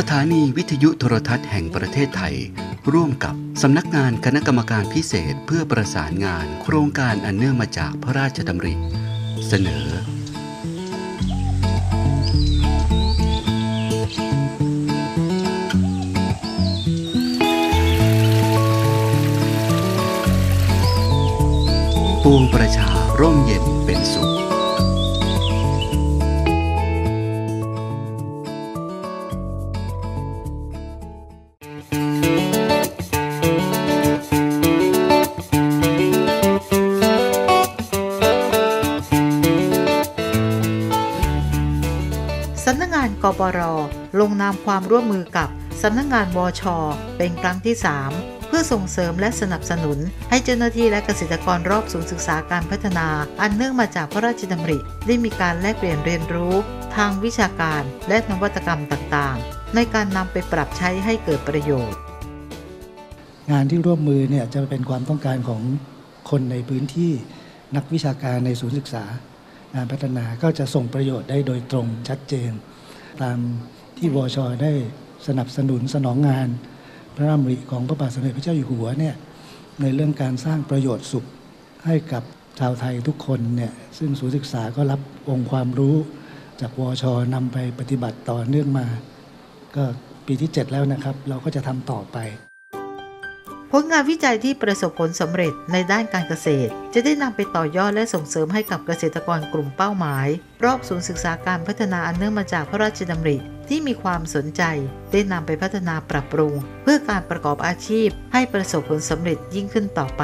สถานีวิทยุโทรทัศน์แห่งประเทศไทย ร่วมกับสำนักงานคณะกรรมการพิเศษเพื่อประสานงานโครงการอันเนื่องมาจากพระราชดำริ เสนอ ปวงประชาร่มเย็นเป็นสุข สำนักงานกปร ลงนามความร่วมมือกับสำนักงานวชเป็นครั้งที่ 3 เพื่อส่งเสริมและสนับสนุน ให้เจ้าหน้าที่และเกษตรกรรอบศูนย์ศึกษาการพัฒนา อันเนื่องมาจากพระราชดำริ ได้มีการแลกเปลี่ยนเรียนรู้ ทางวิชาการและนวัตกรรมต่างๆ ในการนำไปปรับใช้ให้เกิดประโยชน์ งานที่ร่วมมือเนี่ยจะเป็นความต้องการของคนในพื้นที่นักวิชาการในศูนย์ศึกษา งานพัฒนาก็จะส่งประโยชน์ได้โดยตรงชัดเจน ตามที่วชได้สนับสนุนสนองงาน พระราชดำริของพระบาทสมเด็จพระเจ้าอยู่หัวเนี่ยในเรื่องการสร้างประโยชน์สุขให้กับชาวไทยทุกคนเนี่ยซึ่งศูนย์ศึกษาก็รับองค์ความรู้จากวชนำไปปฏิบัติต่อเนื่องมา ก็ปีที่ 7 แล้วนะครับ เราก็จะทำต่อไป ผลงานวิจัยที่ประสบผลสำเร็จในด้านการเกษตร จะได้นำไปต่อยอดและส่งเสริมให้กับเกษตรกรกลุ่มเป้าหมาย รอบศูนย์ศึกษาการพัฒนาอันเนื่องมาจากพระราชดำริ ที่มีความสนใจ ได้นำไปพัฒนาปรับปรุง เพื่อการประกอบอาชีพให้ประสบผลสำเร็จยิ่งขึ้นต่อไป